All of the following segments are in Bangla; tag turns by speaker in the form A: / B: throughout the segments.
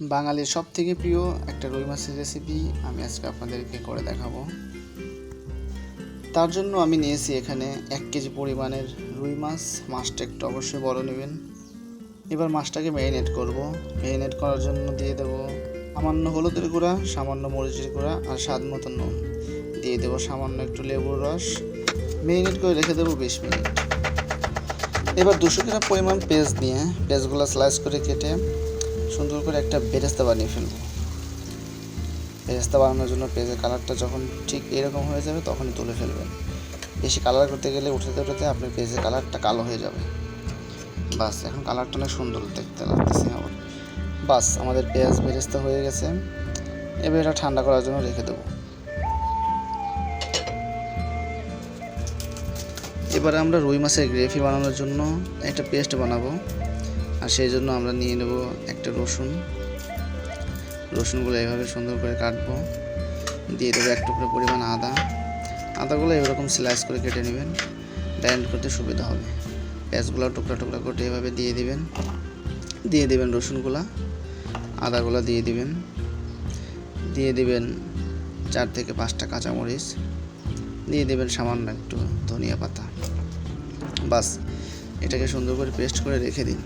A: বাঙালির সব থেকে প্রিয় একটা রুই মাছের রেসিপি আমি আজকে আপনাদেরকে করে দেখাবো। তার জন্য আমি নিয়েছি এখানে এক কেজি পরিমাণের রুই মাছ। মাছটা একটু অবশ্যই বড় নেবেন। এবার মাছটাকে ম্যারিনেট করব। ম্যারিনেট করার জন্য দিয়ে দেবো সামান্য হলুদের গুঁড়া, সামান্য মরিচের গুঁড়া আর স্বাদ মতো নুন। দিয়ে দেবো সামান্য একটু লেবুর রস। ম্যারিনেট করে রেখে দেবো বিশ মিনিট। এবার দুশো গ্রাম পরিমাণ পেঁয়াজ নিয়ে, পেঁয়াজগুলো স্লাইস করে কেটে সুন্দর করে একটা বেরেস্তা বানিয়ে ফেলব। বেরেস্তা বানানোর জন্য পেঁয়াজের কালারটা যখন ঠিক এরকম হয়ে যাবে তখনই তুলে ফেলবেন। বেশি কালার করতে গেলে উঠতে উঠতে আপনার পেঁয়াজের কালারটা কালো হয়ে যাবে। বাস, এখন কালারটা অনেক সুন্দর দেখতে লাগতেছে আমার। বাস, আমাদের পেঁয়াজ বেরেস্তা হয়ে গেছে। এবার এটা ঠান্ডা করার জন্য রেখে দেবো। এবারে আমরা রুই মাছের গ্রেভি বানানোর জন্য একটা পেস্ট বানাবো। আর সেই জন্য আমরা নিয়ে নেব একটা রসুন। রসুনগুলো এইভাবে সুন্দর করে কাটবো। দিয়ে দেবো এক টুকরো পরিমাণ আদা। আদাগুলো এরকম স্লাইস করে কেটে নেবেন। ব্যান্ড করতে সুবিধা হবে। পেঁয়াজগুলো টুকরা টুকরা করে এভাবে দিয়ে দিবেন। দিয়ে দিবেন রসুনগুলা। আদাগুলো দিয়ে দিবেন। দিয়ে দিবেন চার থেকে পাঁচটা কাঁচামরিচ। দিয়ে দেবেন সামান্য একটু ধনিয়া পাতা। বাস, এটাকে সুন্দর করে পেস্ট করে রেখে দিন।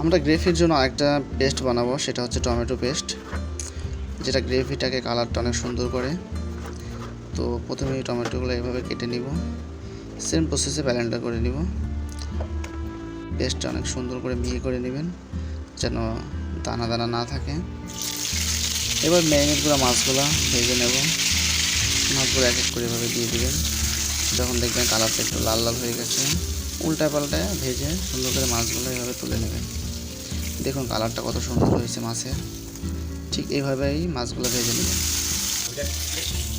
A: আমরা গ্রেভির জন্য আরেকটা পেস্ট বানাবো, সেটা হচ্ছে টমেটো পেস্ট। যেটা গ্রেভিটাকে কালারটা অনেক সুন্দর করে। তো প্রথমে টমেটোগুলো এভাবে কেটে নিব। সেম প্রসেসে ব্যালেন্ডার করে নিব। পেস্টটা অনেক সুন্দর করে মিহি করে নেবেন, যেন দানা দানা না থাকে। এবার ম্যারিনেটগুলো মাছগুলো ভেজে নেব। মাছগুলো এক এক করে এভাবে দিয়ে দেবেন। যখন দেখবেন কালারটা একটু লাল লাল হয়ে গেছে উল্টায় পাল্টায় ভেজে সুন্দর করে মাছগুলো এভাবে তুলে নেবেন। দেখুন কালারটা কত সুন্দর হয়েছে মাছের ঠিক এইভাবেই মাছগুলো ভেজে নেবেন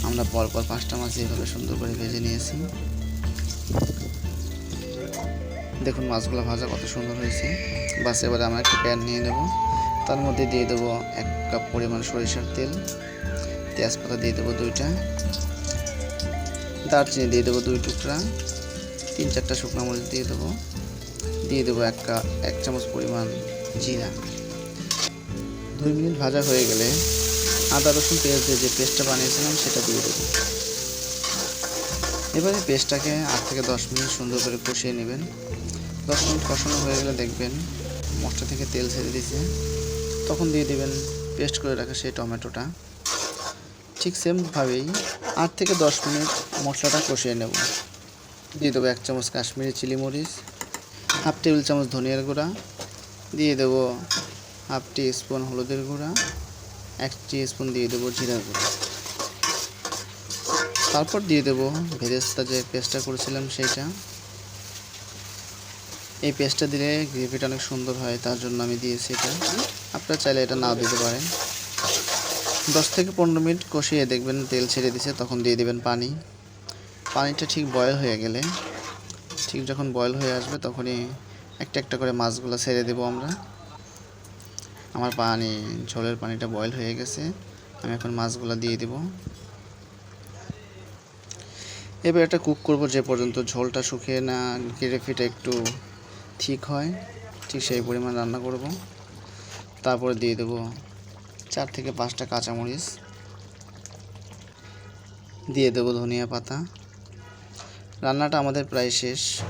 A: আমরা পরপর পাঁচটা মাছ এইভাবে সুন্দর করে ভেজে নিয়েছি। দেখুন মাছগুলো ভাজা কত সুন্দর হয়েছে। বাস, এবারে আমরা একটা প্যান নিয়ে নেব। তার মধ্যে দিয়ে দেবো এক কাপ পরিমাণ সরিষার তেল। তেজপাতা দিয়ে দেবো দুইটা। দারচিনি দিয়ে দেবো দুই টুকরা। তিন চারটা শুকনো মরিচ দিয়ে দেবো। দিয়ে দেবো এক কা, এক চামচ পরিমাণ জিরা দুই মিনিট ভাজা হয়ে গেলে আদা, রসুন, পেঁয়াজ দিয়ে যে পেস্টটা বানিয়েছিলাম সেটা দিয়ে দেবো। এবারে পেস্টটাকে আট থেকে দশ মিনিট সুন্দর করে কষিয়ে নেবেন। দশ মিনিট কষানো হয়ে গেলে দেখবেন মশলা থেকে তেল ছেড়ে দিয়েছে। তখন দিয়ে দেবেন পেস্ট করে রাখা সেই টমেটোটা। ঠিক সেমভাবেই আট থেকে দশ মিনিট মশলাটা কষিয়ে নেব। দিয়ে দেবো এক চামচ কাশ্মীরি চিলি মরিচ, হাফ টেবিল চামচ ধনিয়ার গুঁড়া দিয়ে দেবো হাফ টি স্পুন হলুদের গুঁড়া, এক টি স্পুন দিয়ে দেবো জিরার গুঁড়া। তারপর দিয়ে দেবো ভেরেস্তা যে পেস্টটা করেছিলাম সেইটা। এই পেস্টটা দিলে গ্রেভিটা অনেক সুন্দর হয়, তার জন্য আমি দিয়েছি এটা। আপনারা চাইলে এটা নাও দিতে পারেন। দশ থেকে পনেরো মিনিট কষিয়ে দেখবেন তেল ছেড়ে দিছে, তখন দিয়ে দেবেন পানি। পানিটা ঠিক বয়ল হয়ে গেলে, ঠিক যখন বয়ল হয়ে আসবে তখনই একটা একটা করে মাছগুলো ছেড়ে দেবো আমরা। আমার পানি, ঝোলের পানিটা বয়েল হয়ে গেছে। আমি এখন মাছগুলো দিয়ে দেবো। এবার এটা কুক করব যে পর্যন্ত ঝোলটা শুকিয়ে না গ্রেভিটা একটু ঠিক হয়। ঠিক সেই পরিমাণ রান্না করব। তারপরে দিয়ে দেবো চার থেকে পাঁচটা কাঁচামরিচ। দিয়ে দেবো ধনিয়া পাতা। রান্নাটা আমাদের প্রায় শেষ।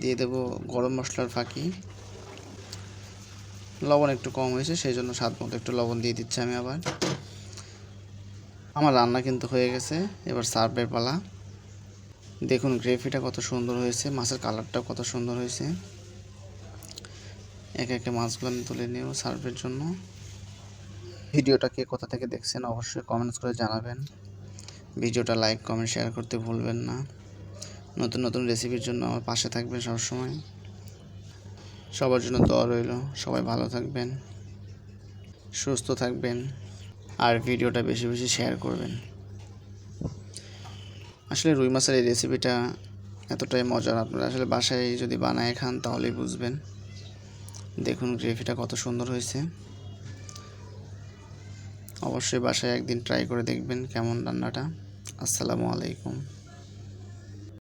A: দিয়ে দেবো গরম মশলার ফাঁকি। লবণ একটু কম হয়েছে, সেই জন্য স্বাদ মতো একটু লবণ দিয়ে দিচ্ছি আমি আবার। আমার রান্না কিন্তু হয়ে গেছে, এবার সার্ভের পালা। দেখুন গ্রেভিটা কত সুন্দর হয়েছে, মাছের কালারটাও কত সুন্দর হয়েছে। একে একে মাছগুলো আমি তুলে নেব সার্ভের জন্য। ভিডিওটা কে কোথা থেকে দেখছেন অবশ্যই কমেন্টস করে জানাবেন। ভিডিওটা লাইক, কমেন্ট, শেয়ার করতে ভুলবেন না। নতুন নতুন রেসিপির জন্য আমার পাশে থাকবেন সবসময়। সবার জন্য দোয়া রইল। সবাই ভালো থাকবেন, সুস্থ থাকবেন, আর ভিডিওটা বেশি বেশি শেয়ার করবেন। আসলে রুই মাছের এই রেসিপিটা এতটাই মজার। আপনারা আসলে বাসায় যদি বানায় খান, তাহলেই বুঝবেন। দেখুন গ্রেভিটা কত সুন্দর হয়েছে। অবশ্যই বাসায় একদিন ট্রাই করে দেখবেন কেমন রান্নাটা। আসসালামু আলাইকুম।